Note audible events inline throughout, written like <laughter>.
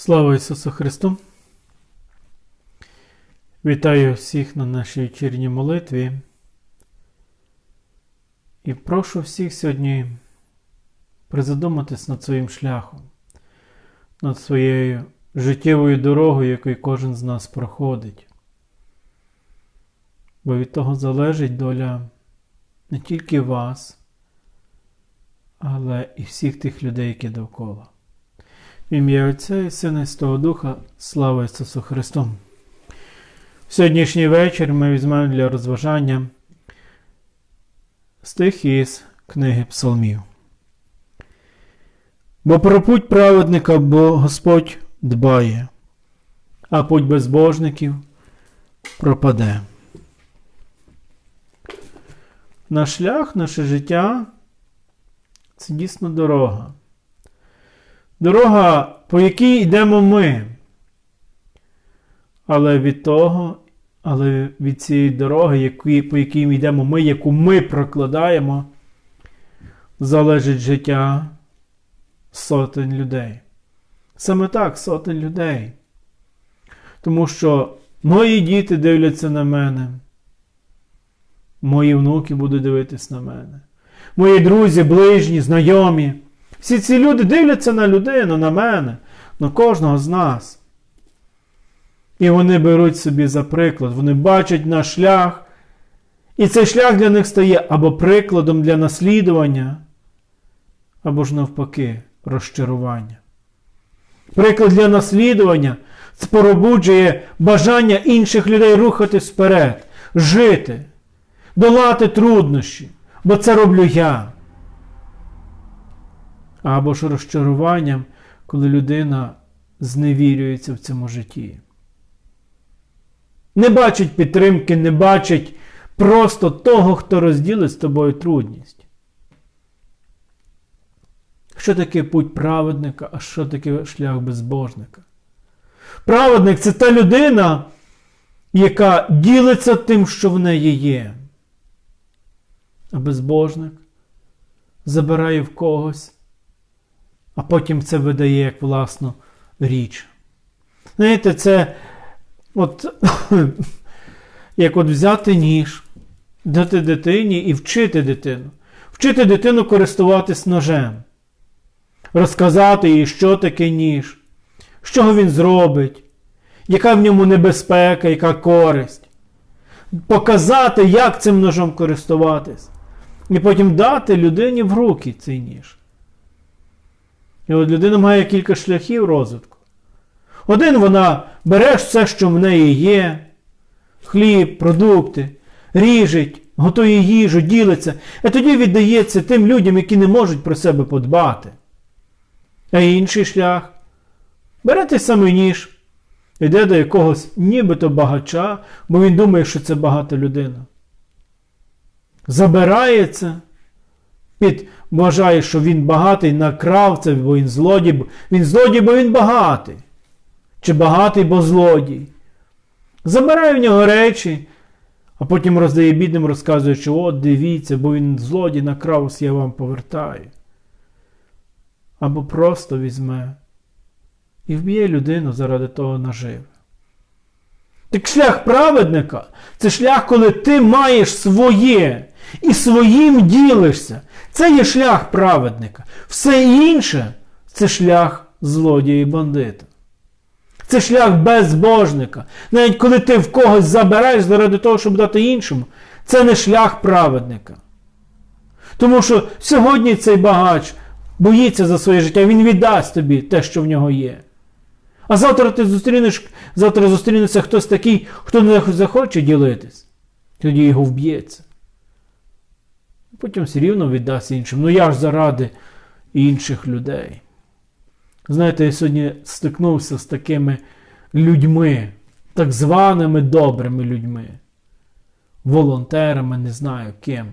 Слава Ісусу Христу! Вітаю всіх на нашій вечірній молитві. І прошу всіх сьогодні призадуматись над своїм шляхом, над своєю життєвою дорогою, якою кожен з нас проходить. Бо від того залежить доля не тільки вас, але і всіх тих людей, які довкола. Ім'я Отця і Сина і Святого Духа, слава Ісусу Христу! Сьогоднішній вечір ми візьмемо для розважання стих із книги Псалмів. Бо про путь праведника бо Господь дбає, а путь безбожників пропаде. Наш шлях, наше життя це дійсно дорога. Дорога, по якій йдемо ми. Але від того, але від цієї дороги, які, по якій ми йдемо ми, яку ми прокладаємо, залежить життя сотень людей. Саме так, сотень людей. Тому що мої діти дивляться на мене, мої внуки будуть дивитись на мене, мої друзі, ближні, знайомі. Всі ці люди дивляться на людину, на мене, на кожного з нас. І вони беруть собі за приклад, вони бачать наш шлях, і цей шлях для них стає або прикладом для наслідування, або ж навпаки, розчарування. Приклад для наслідування споробуджує бажання інших людей рухатись вперед, жити, долати труднощі, бо це роблю я або ж розчаруванням, коли людина зневірюється в цьому житті. Не бачить підтримки, не бачить просто того, хто розділить з тобою трудність. Що таке путь праведника, а що таке шлях безбожника? Праведник це та людина, яка ділиться тим, що в неї є. А безбожник забирає в когось а потім це видає як власну річ. Знаєте, це от, <laughs> як от взяти ніж, дати дитині і вчити дитину. Вчити дитину користуватись ножем, розказати їй, що таке ніж, що він зробить, яка в ньому небезпека, яка користь. Показати, як цим ножом користуватись. І потім дати людині в руки цей ніж. І от людина має кілька шляхів розвитку. Один вона бере все, що в неї є, хліб, продукти, ріжить, готує їжу, ділиться, а тоді віддається тим людям, які не можуть про себе подбати. А інший шлях бере той самий ніж, йде до якогось нібито багача, бо він думає, що це багата людина. Забирається під вважає, що він багатий, накрав це, бо він злодій. Він злодій, бо він багатий. Чи багатий, бо злодій. Забирає в нього речі, а потім роздає бідним, розказує, що от дивіться, бо він злодій накрав, я вам повертаю. Або просто візьме і вб'є людину заради того наживи. Так шлях праведника це шлях, коли ти маєш своє і своїм ділишся. Це є шлях праведника. Все інше це шлях злодія і бандита. Це шлях безбожника. Навіть коли ти в когось забираєш заради того, щоб дати іншому, це не шлях праведника. Тому що сьогодні цей багач боїться за своє життя, він віддасть тобі те, що в нього є. А завтра ти зустрінеш, завтра зустрінеться хтось такий, хто не захоче ділитись, тоді його вб'ється потім все рівно віддасть іншим. Ну я ж заради інших людей. Знаєте, я сьогодні стикнувся з такими людьми, так званими добрими людьми, волонтерами, не знаю ким.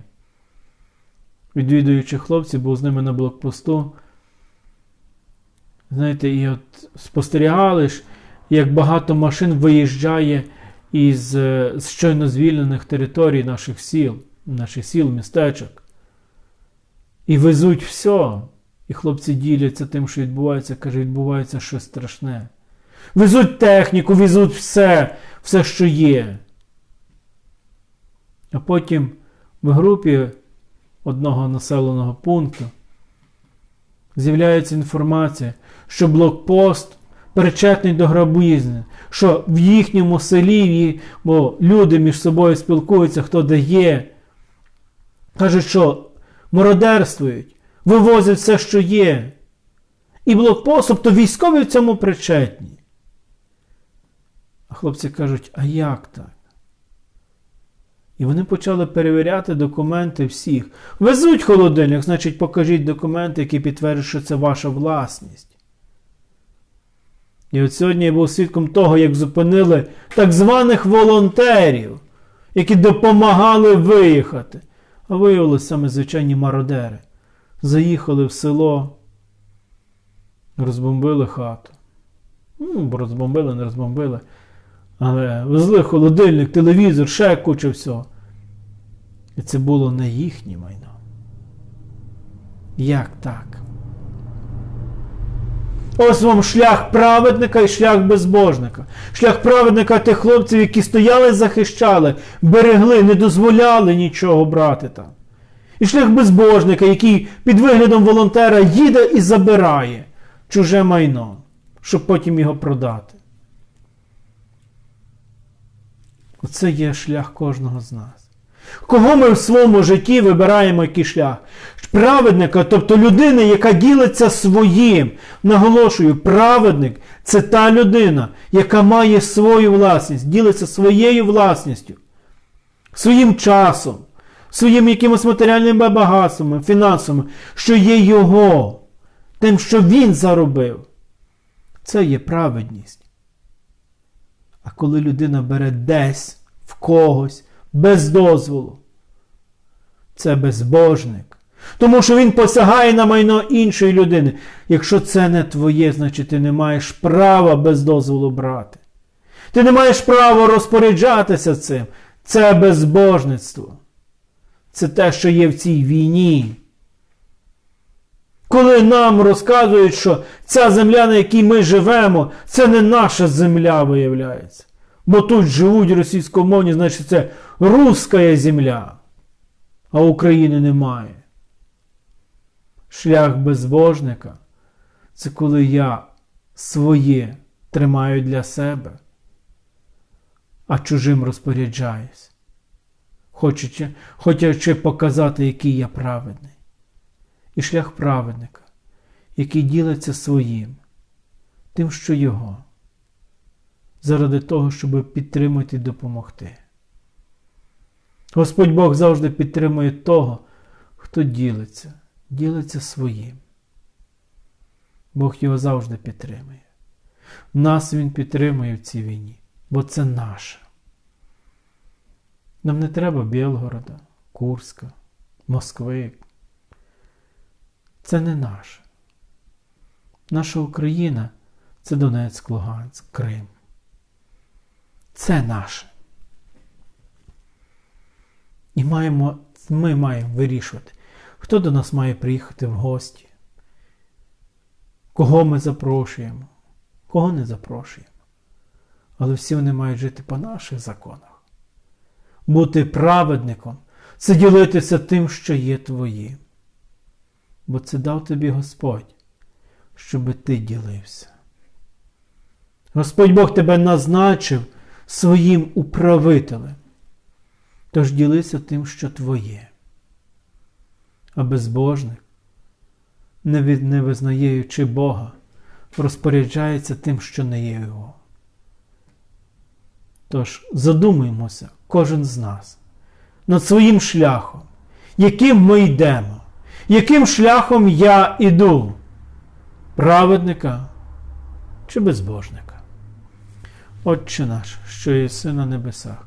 Відвідуючи хлопців, був з ними на блокпосту. Знаєте, і от спостерігали ж, як багато машин виїжджає із е, щойно звільнених територій наших сіл наших сіл, містечок. І везуть все. І хлопці діляться тим, що відбувається, каже, відбувається щось страшне. везуть техніку, везуть все, все, що є. А потім в групі одного населеного пункту з'являється інформація, що блокпост причетний до грабуїзни, що в їхньому селі, бо люди між собою спілкуються, хто де є, кажуть, що мародерствують, вивозять все, що є. І блокпост, тобто військові в цьому причетні. А хлопці кажуть, а як так? І вони почали перевіряти документи всіх. Везуть холодильник, значить, покажіть документи, які підтверджують, що це ваша власність. І от сьогодні я був свідком того, як зупинили так званих волонтерів, які допомагали виїхати. А виявилися саме звичайні мародери. Заїхали в село, розбомбили хату. Ну, розбомбили, не розбомбили. Але везли холодильник, телевізор, ще куча всього. І це було не їхнє майно. Як так? Ось вам шлях праведника і шлях безбожника. Шлях праведника тих хлопців, які стояли, захищали, берегли, не дозволяли нічого брати там. І шлях безбожника, який під виглядом волонтера їде і забирає чуже майно, щоб потім його продати. Оце є шлях кожного з нас. Кого ми в своєму житті вибираємо який шлях? Праведника, тобто людина, яка ділиться своїм. Наголошую, праведник це та людина, яка має свою власність, ділиться своєю власністю, своїм часом, своїм якимось матеріальним багатством, фінансами, що є його, тим, що він заробив. Це є праведність. А коли людина бере десь в когось без дозволу, це безбожник. Тому що він посягає на майно іншої людини. Якщо це не твоє, значить ти не маєш права без дозволу брати. Ти не маєш права розпоряджатися цим. Це безбожництво. Це те, що є в цій війні. Коли нам розказують, що ця земля, на якій ми живемо, це не наша земля виявляється. Бо тут живуть російськомовні, значить це руська земля, а України немає. Шлях безбожника це коли я своє тримаю для себе, а чужим розпоряджаюсь, хочучи, хочучи показати, який я праведний. І шлях праведника, який ділиться своїм, тим, що його, заради того, щоб підтримати і допомогти. Господь Бог завжди підтримує того, хто ділиться, ділиться своїм. Бог його завжди підтримує. Нас Він підтримує в цій війні, бо це наше. Нам не треба Білгорода, Курська, Москви. Це не наше. Наша Україна це Донецьк, Луганськ, Крим. Це наше. І маємо, ми маємо вирішувати, хто до нас має приїхати в гості, кого ми запрошуємо, кого не запрошуємо. Але всі вони мають жити по наших законах. Бути праведником це ділитися тим, що є твоїм. Бо це дав тобі Господь, щоби ти ділився. Господь Бог тебе назначив своїм управителем. Тож ділися тим, що твоє. А безбожник, не визнаючи Бога, розпоряджається тим, що не є Його. Тож задумуємося, кожен з нас, над своїм шляхом, яким ми йдемо, яким шляхом я іду, праведника чи безбожника. Отче наш, що єси на небесах.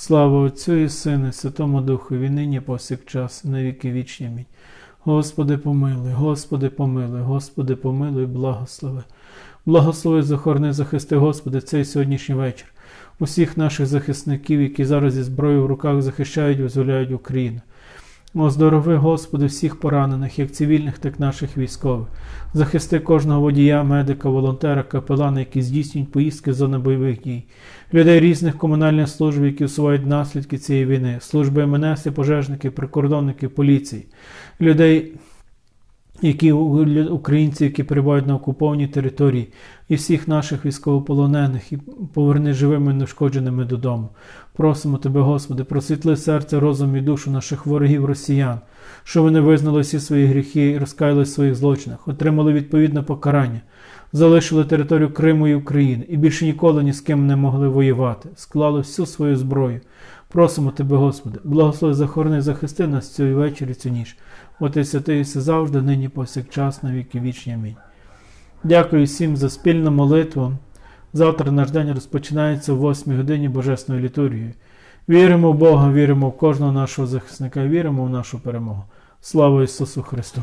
Слава Отцю і Сину, Святому Духу, і нині повсякчас, на віки вічні. Амінь. Господи, помилуй, Господи, помилуй, Господи, помилуй, благослови. Благослови, захорони, захисти, Господи, цей сьогоднішній вечір. Усіх наших захисників, які зараз зі зброєю в руках захищають, визволяють Україну. Оздорови, Господи, всіх поранених, як цивільних, так і наших військових. Захисти кожного водія, медика, волонтера, капелана, які здійснюють поїздки з зони бойових дій, людей різних комунальних служб, які усувають наслідки цієї війни, служби МНС, і пожежники, прикордонники, поліції, людей, які українці, які перебувають на окупованій території, і всіх наших військовополонених, і поверни живими і неушкодженими додому. Просимо Тебе, Господи, просвітли серце, розум і душу наших ворогів росіян, що вони визнали всі свої гріхи і розкаялись в своїх злочинах, отримали відповідне покарання, залишили територію Криму і України і більше ніколи ні з ким не могли воювати, склали всю свою зброю. Просимо Тебе, Господи, благослови захорони, захисти нас цю вечір і цю ніч. От і святий все завжди, нині повсякчас, на віки вічні. Амінь. Дякую всім за спільну молитву. Завтра наш день розпочинається о 8 годині Божесної літургії. Віримо в Бога, віримо в кожного нашого захисника, віримо в нашу перемогу. Слава Ісусу Христу!